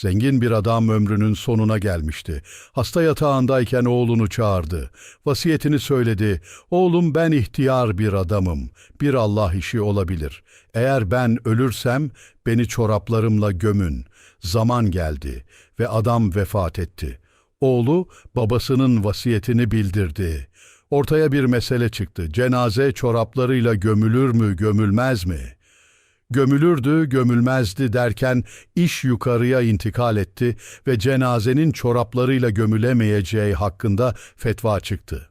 Zengin bir adam ömrünün sonuna gelmişti. Hasta yatağındayken oğlunu çağırdı. Vasiyetini söyledi. Oğlum ben ihtiyar bir adamım. Bir Allah işi olabilir. Eğer ben ölürsem beni çoraplarımla gömün. Zaman geldi ve adam vefat etti. Oğlu babasının vasiyetini bildirdi. Ortaya bir mesele çıktı. Cenaze çoraplarıyla gömülür mü, gömülmez mi? Gömülürdü, gömülmezdi derken iş yukarıya intikal etti ve cenazenin çoraplarıyla gömülemeyeceği hakkında fetva çıktı.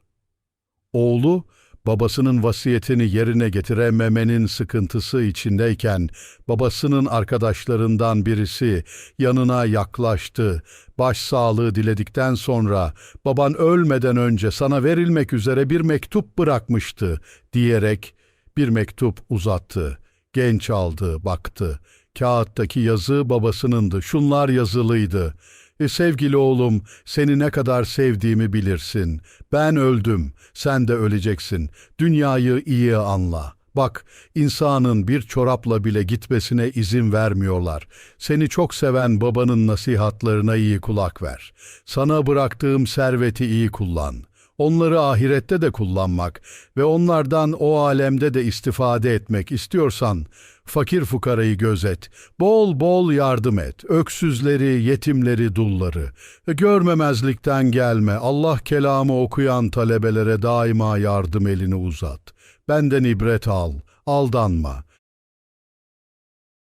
Oğlu, babasının vasiyetini yerine getirememenin sıkıntısı içindeyken, babasının arkadaşlarından birisi yanına yaklaştı. Başsağlığı diledikten sonra, baban ölmeden önce sana verilmek üzere bir mektup bırakmıştı, diyerek bir mektup uzattı. Genç aldı, baktı. Kağıttaki yazı babasınındı. Şunlar yazılıydı. E, sevgili oğlum, seni ne kadar sevdiğimi bilirsin. Ben öldüm, sen de öleceksin. Dünyayı iyi anla. Bak, insanın bir çorapla bile gitmesine izin vermiyorlar. Seni çok seven babanın nasihatlarına iyi kulak ver. Sana bıraktığım serveti iyi kullan. Onları ahirette de kullanmak ve onlardan o alemde de istifade etmek istiyorsan fakir fukarayı gözet, bol bol yardım et, öksüzleri, yetimleri, dulları. Görmemezlikten gelme, Allah kelamı okuyan talebelere daima yardım elini uzat. Benden ibret al, aldanma.